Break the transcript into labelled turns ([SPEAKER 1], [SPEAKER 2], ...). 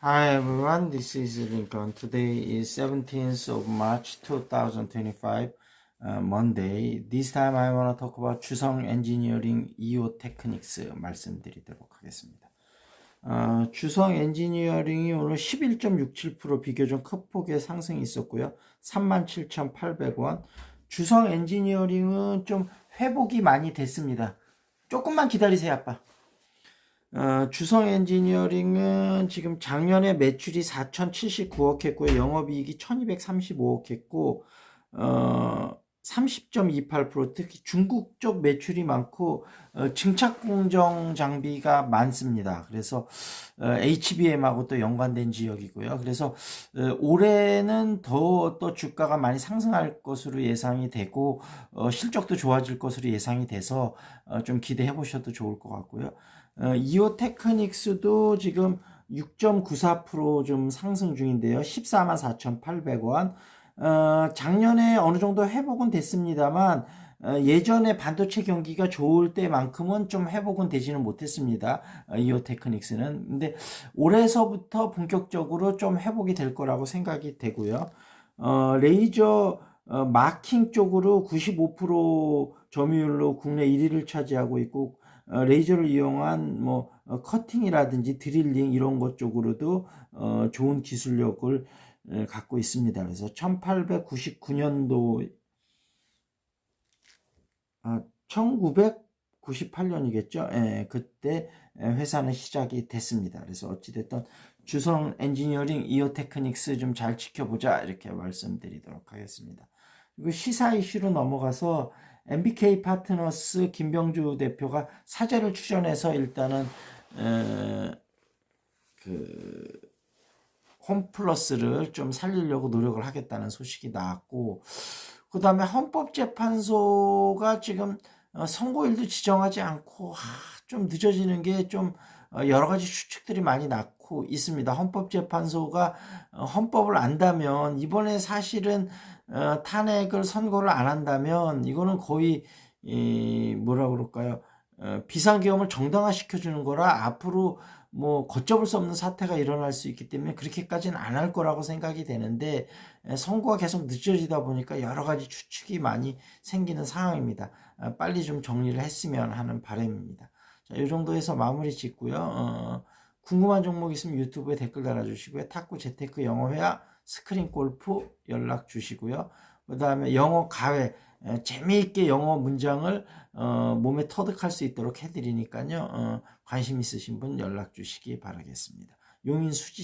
[SPEAKER 1] Hi everyone, this is Lincoln. Today is 17th of March 2025, uh, Monday. This time I want to talk about 주성 엔지니어링 EO 테크닉스 말씀드리도록 하겠습니다. 어, 주성 엔지니어링이 오늘 11.67% 비교적 큰 폭의 상승이 있었고요. 37,800원. 주성 엔지니어링은 좀 회복이 많이 됐습니다. 조금만 기다리세요, 아빠. 어, 주성 엔지니어링은 지금 작년에 매출이 4,079억 했고요. 영업이익이 1,235억 했고, 어, 30.28% 특히 중국 쪽 매출이 많고, 어, 증착 공정 장비가 많습니다. 그래서, 어, HBM하고 또 연관된 지역이고요. 그래서, 어, 올해는 더 또 주가가 많이 상승할 것으로 예상이 되고, 어, 실적도 좋아질 것으로 예상이 돼서, 어, 좀 기대해 보셔도 좋을 것 같고요. 어, 이오 테크닉스도 지금 6.94%좀 상승 중인데요. 14만 4,800원. 어, 작년에 어느 정도 회복은 됐습니다만, 어, 예전에 반도체 경기가 좋을 때만큼은 좀 회복은 되지는 못했습니다. 어, 이오 테크닉스는. 근데 올해서부터 본격적으로 좀 회복이 될 거라고 생각이 되고요. 어, 레이저 어, 마킹 쪽으로 95% 점유율로 국내 1위를 차지하고 있고, 어, 레이저를 이용한 뭐 어, 커팅이라든지 드릴링 이런 것 쪽으로도 어, 좋은 기술력을 에, 갖고 있습니다. 그래서 1899년도 아, 1998년이겠죠. 예, 그때 회사는 시작이 됐습니다. 그래서 어찌됐든 주성 엔지니어링 이오 테크닉스 좀 잘 지켜보자 이렇게 말씀드리도록 하겠습니다. 그리고 시사 이슈로 넘어가서 MBK 파트너스 김병주 대표가 사제를 추천해서 일단은 에, 그 홈플러스를 좀 살리려고 노력을 하겠다는 소식이 나왔고 그 다음에 헌법재판소가 지금 어, 선고일도 지정하지 않고 하, 좀 늦어지는 게좀 어, 여러 가지 추측들이 많이 났고 있습니다. 헌법재판소가 어, 헌법을 안다면 이번에 사실은 어, 탄핵을 선고를 안 한다면 이거는 거의 이 뭐라 그럴까요? 어, 비상계엄을 정당화시켜 주는 거라 앞으로 뭐 걷잡을 수 없는 사태가 일어날 수 있기 때문에 그렇게까지는 안 할 거라고 생각이 되는데 에, 선고가 계속 늦어지다 보니까 여러 가지 추측이 많이 생기는 상황입니다. 어, 빨리 좀 정리를 했으면 하는 바람입니다. 자, 이 정도에서 마무리 짓고요. 어, 궁금한 종목 있으면 유튜브에 댓글 달아주시고요. 탁구 재테크 영어 회화 스크린 골프 연락 주시고요. 그 다음에 영어 가회 에, 재미있게 영어 문장을 어, 몸에 터득할 수 있도록 해드리니까요. 어, 관심 있으신 분 연락 주시기 바라겠습니다. 용인 수지